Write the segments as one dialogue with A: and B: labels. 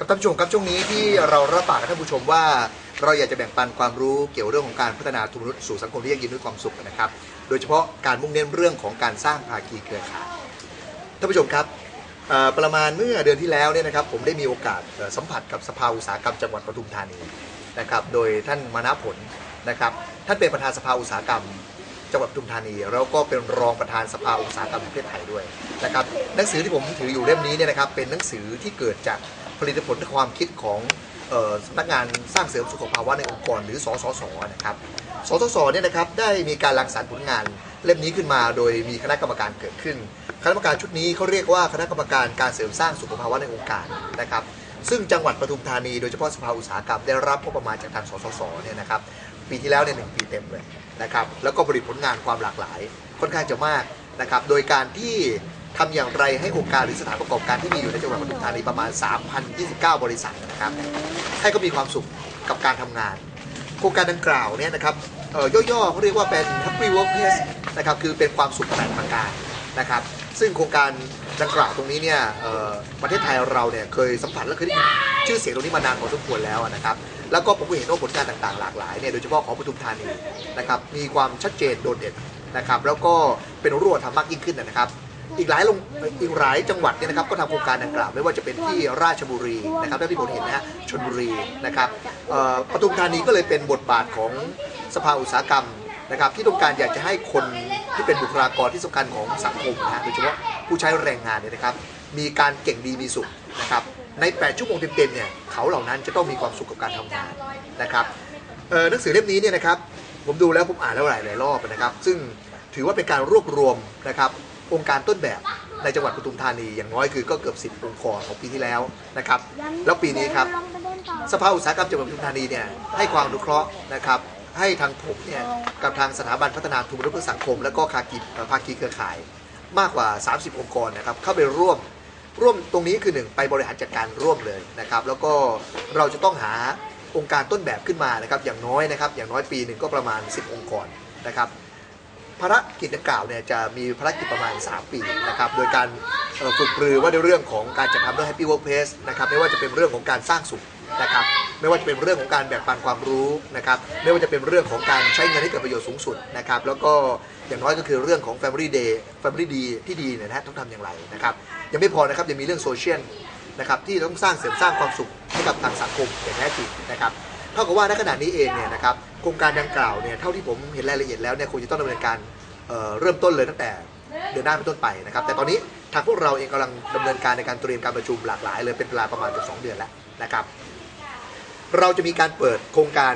A: กับท่านผู้ชมครับช่วงนี้ที่เรารับปากกับท่านผู้ชมว่า เราอยากจะแบ่งปันความรู้เกี่ยวเรื่องของการพัฒนาทุนมนุษย์สู่สังคมที่ยั่งยืนด้วยความสุขนะครับ โดยเฉพาะการมุ่งเน้นเรื่องของการสร้างภาคีเครือข่ายท่านผู้ชมครับประมาณเมื่อเดือนที่แล้วเนี่ยนะครับผมได้มีโอกาสสัมผัสกับสภาอุตสาหกรรมจังหวัดปทุมธานีนะครับโดยท่านมานะผลนะครับท่านเป็นประธานสภาอุตสาหกรรมจังหวัดปทุมธานีแล้วก็เป็นรองประธานสภาอุตสาหกรรมแห่งประเทศไทยด้วยนะครับหนังสือที่ผมถืออยู่เล่มนี้เนี่ยนะครับเป็นหนังสือที่เกิดจาก ผลิตผลความคิดของสำนักงานสร้างเสริมสุขภาวะในองค์กรหรือสสสนะครับสสสเนี่ยนะครับได้มีการรังสรรค์ผลงานเล่มนี้ขึ้นมาโดยมีคณะกรรมการเกิดขึ้น คณะกรรมการชุดนี้เขาเรียกว่าคณะกรรมการการเสริมสร้างสุขภาวะในองค์การนะครับ ซึ่งจังหวัดปทุมธานีโดยเฉพาะสภาอุตสาหกรรมได้รับงบประมาณจากทางสสสเนี่ยนะครับปีที่แล้วเนี่ยหนึ่งปีเต็มเลยนะครับแล้วก็ผลิตผลงานความหลากหลายค่อนข้างจะมากนะครับโดยการที่ ทำอย่างไรให้องค์การหรือสถานประกอบการที่มีอยู่ในจังหวัดปทุมธานีประมาณ 3,029 บริษัทนะครับให้เขามีความสุขกับการทำงาน โครงการดังกล่าวเนี่ยนะครับย่อๆเขาเรียกว่าเป็น Happy Workplace นะครับคือเป็นความสุขแบบประการนะครับซึ่งโครงการดังกล่าวตรงนี้เนี่ยประเทศไทยเราเนี่ยเคยสัมผัสและเคยได้ยินชื่อเสียงตรงนี้มานานพอสมควรแล้วนะครับแล้วก็ผมก็เห็นว่าผลงานต่างๆหลากหลายเนี่ยโดยเฉพาะของปทุมธานีนะครับมีความชัดเจนโดดเด่นนะครับแล้วก็เป็นรูปธรรมมากยิ่งขึ้นนะครับ อีกหลายลงอีกหลายจังหวัดเนี่ยนะครับก็ทำโครงการดังกล่าวไม่ว่าจะเป็นที่ราชบุรีนะครับเท่าที่ผมเห็นนะฮะชลบุรีนะครับเอ่อปทุมธานีก็เลยเป็นบทบาทของสภาอุตสาหกรรมนะครับที่ต้องการอยากจะให้คนที่เป็นบุคลากรที่สำคัญของสังคมนะฮะโดยเฉพาะผู้ใช้แรงงานเนี่ยนะครับมีการเก่งดีมีสุขนะครับใน 8 ชั่วโมงเต็มๆเนี่ยเขาเหล่านั้นจะต้องมีความสุขกับการทำงานนะครับเอ่อหนังสือเล่มนี้เนี่ยนะครับผมดูแล้วผมอ่านแล้วหลายหลายๆรอบนะครับ ซึ่งถือว่าเป็นการรวบรวมนะครับ องค์การต้นแบบในจังหวัดปทุมธานีอย่างน้อยคือก็เกือบ 10องค์กรของปีที่แล้วนะครับแล้วปีนี้ครับสภาอุตสาหกรรมจังหวัดปทุมธานีเนี่ยให้ความอนุเคราะห์นะครับให้ทางผมเนี่ยกับทางสถาบันพัฒนาทุนมนุษย์เพื่อสังคม และก็คากิเอ่อภาคีเครือข่าย มากกว่า 30 องค์กรนะครับเข้าไปร่วมร่วมตรงนี้คือหนึ่งไปบริหารจัดการร่วมเลยนะครับแล้วก็เราจะต้องหาองค์การต้นแบบขึ้นมานะครับอย่างน้อยนะครับอย่างน้อยปีหนึ่งก็ประมาณ 10 องค์กรนะครับ ภารกิจดังกล่าวเนี่ยจะมีภารกิจประมาณ 3 ปีนะครับ โดยการฝึกปรือว่าในเรื่องของการจัดทำเรื่อง Happy Workplace นะครับ ไม่ว่าจะเป็นเรื่องของการสร้างสุขนะครับ ไม่ว่าจะเป็นเรื่องของการแบ่งปันความรู้นะครับ ไม่ว่าจะเป็นเรื่องของการใช้เงินให้เกิดประโยชน์สูงสุดนะครับ แล้วก็อย่างน้อยก็คือเรื่องของ Family Day Family ดีที่ดีเนี่ยนะฮะต้องทำอย่างไรนะครับ ยังไม่พอนะครับยังมีเรื่องโซเชียลนะครับที่ต้องสร้างเสริมสร้างความสุขให้กับทางสังคมอย่างแท้จริงนะครับ เท่ากับว่าณขณะนี้เองเนี่ยนะครับโครงการดังกล่าวเนี่ยเท่าที่ผมเห็นรายละเอียดแล้วเนี่ยคงจะต้องดำเนินการเเริ่มต้นเลยตั้งแต่เดือนหน้าเป็นต้นไปนะครับ แต่ตอนนี้ทางพวกเราเองกำลังดำเนินการในการเตรียมการประชุมหลากหลายเลยเป็นเวลาประมาณเกือบสองเดือนแล้วนะครับ เราจะมีการเปิดโครงการ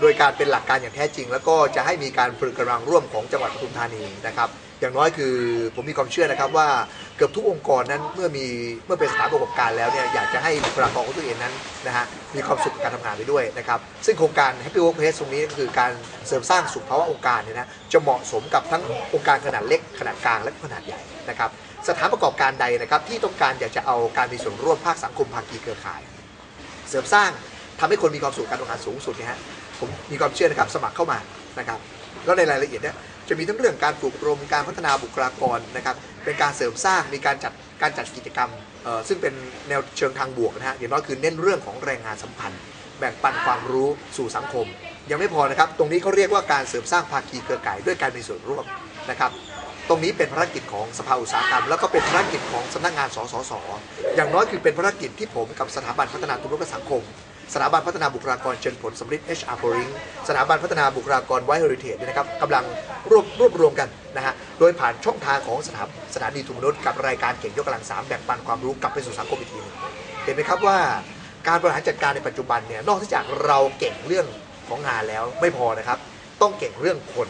A: โดยการเป็นหลักการอย่างแท้จริง แล้วก็จะให้มีการฝึกกำลังร่วมของจังหวัดปทุมธานีนะครับ อย่างน้อยคือผมมีความเชื่อนะครับว่าเกือบทุกองค์กรนั้นเมื่อมีเมื่อเป็นสถานประกอบการแล้วเนี่ยอยากจะให้บุคลากรของตัวเองนั้นนะฮะมีความสุขกับการทำงานไปด้วยนะครับซึ่งโครงการ Happy Workplace ตรงนี้ก็คือการเสริมสร้างสุขภาวะองค์การเนี่ยนะจะเหมาะสมกับทั้งองค์การขนาดเล็กขนาดกลางและขนาดใหญ่นะครับสถานประกอบการใดนะครับที่ต้องการอยากจะเอาการมีส่วนร่วมภาคสังคมภาคีเครือข่าย เสริมสร้างทำให้คนมีความสุขการทำงานสูงสุดเนยฮะผมมีความเชื่อนะครับสมัครเข้ามานะครับแล้วในรายละเอียดเนี่ย จะมีทั้งเรื่องการฝึกอบรมการพัฒนาบุคลากรนะครับเป็นการเสริมสร้างมีการจัดการจัดกิจกรรมซึ่งเป็นแนวเชิงทางบวกนะฮะอย่างน้อยคือเน้นเรื่องของแรงงานสัมพันธ์ แบ่งปันความรู้สู่สังคม ยังไม่พอนะครับ ตรงนี้เขาเรียกว่าการเสริมสร้างภาคีเครือข่ายด้วยการมีส่วนร่วมนะครับตรงนี้เป็นภารกิจของสภาอุตสาหกรรม แล้วก็เป็นภารกิจของสำนักงานสสสอย่างน้อยคือเป็นภารกิจที่ผมกับสถาบันพัฒนาทุนและสังคม สถาบันพัฒนาบุคลากรเชิงผลสำลิด HR p o r i n g สถาบันพัฒนาบุคลากรไว h ์ r i t a g e เนี่ยนะครับกำลังรวบรวบรวมกันนะฮะโดยผ่านช่องทางของสถาสถานีทุนมนุษย์กับรายการเก่งยกกำลังสามแบ่งปันความรู้กลับไปสู่สังคมอีกทีหนึงเห็นไหมครับว่าการบริหารจัดการในปัจจุบันเนี่ยนอกจากเราเก่งเรื่องของงานแล้วไม่พอนะครับ ต้องเก่งเรื่องคน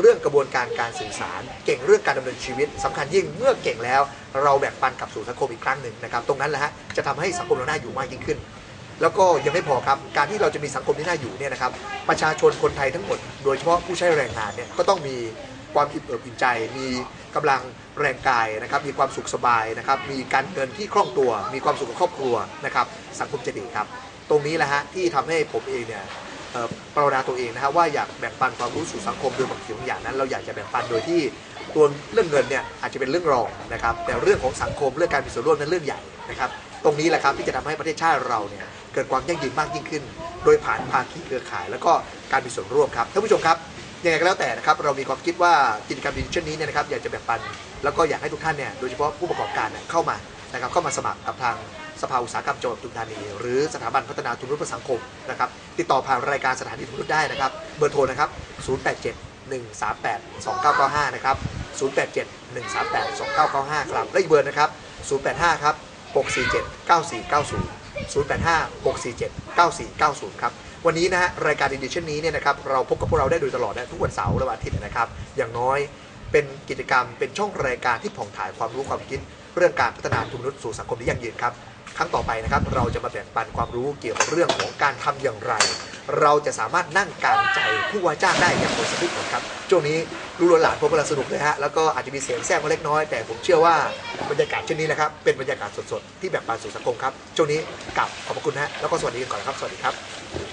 A: เรื่องกระบวนการการสื่อสาร เก่งเรื่องการดำเนินชีวิตสำคัญยิ่งเมื่อเก่งแล้ว เราแบ่งปันกลับสู่สังคมอีกครั้งหนึ่งนะครับ ตรงนั้นแหละฮะจะทำให้สังคมเราหน่าอยู่มากยิ่งขึ้น แล้วก็ยังไม่พอครับการที่เราจะมีสังคมที่น่าอยู่เนี่ยนะครับประชาชนคนไทยทั้งหมด โดยเฉพาะผู้ใช้แรงงานเนี่ยก็ต้องมีความอิ่มเอิบอิ่มใจ มีกำลังแรงกายนะครับ มีความสุขสบายนะครับ มีการเงินที่คล่องตัว มีความสุขกับครอบครัวนะครับ สังคมจะดีครับ ตรงนี้แหละฮะที่ทำให้ผมเองเนี่ยปรารถนาตัวเองนะครับว่าอยากแบ่งปันความรู้สู่สังคมโดยบางสิ่งบางอย่างนั้น เราอยากจะแบ่งปันโดยที่ตัวเรื่องเงินเนี่ยอาจจะเป็นเรื่องรองนะครับ แต่เรื่องของสังคมเรื่องการมีส่วนร่วมนั้นเรื่องใหญ่นะครับ ตรงนี้แหละครับที่จะทำให้ประเทศชาติเราเนี่ย เกิดความยั่งยืนมากยิ่งขึ้น โดยผ่านภาคีเครือข่าย แล้วก็การมีส่วนร่วมครับท่านผู้ชมครับยังไงก็แล้วแต่นะครับเรามีความคิดว่ากิจกรรมดีๆเช่นนี้เนี่ยนะครับอยากจะแบ่งปัน แล้วก็อยากให้ทุกท่านเนี่ยโดยเฉพาะผู้ประกอบการเนี่ยเข้ามานะครับเข้ามาสมัครกับทางสภาอุตสาหกรรมจังหวัดปทุมธานี หรือสถาบันพัฒนาทุนรุ่นสังคมนะครับติดต่อผ่านรายการสถานีทุนรุ่นได้นะครับ เบอร์โทรนะครับ 087 138 2995 นะครับ 087 138 2995 ครับและอีกเบอร์นะครับ 085 ครับ 647 9490 085 647 9490 ครับ วันนี้นะฮะรายการดีๆเช่นนี้เนี่ยนะครับเราพบกับพวกเราได้โดยตลอดนะทุกวันเสาร์และวันอาทิตย์นะครับ อย่างน้อยเป็นกิจกรรมเป็นช่องรายการที่ผ่องถ่ายความรู้ความคิด เรื่องการพัฒนาทุนมนุษย์สู่สังคมที่ยั่งยืนครับ ครั้งต่อไปนะครับ เราจะมาแบ่งปันความรู้เกี่ยวกับเรื่องของการทำอย่างไร เราจะสามารถนั่งกลางใจผู้ว่าจ้างได้อย่างมีสติผลครับช่วงนี้ลูกหลานผมกำลังสนุกเลยฮะแล้วก็อาจจะมีเสียงแทรกมาเล็กน้อยแต่ผมเชื่อว่าบรรยากาศเช่นนี้นะครับเป็นบรรยากาศสดๆที่แบ่งปันสู่สังคมครับช่วงนี้กลับขอบคุณนะฮะแล้วก็สวัสดีกันก่อนนะครับ สวัสดีครับ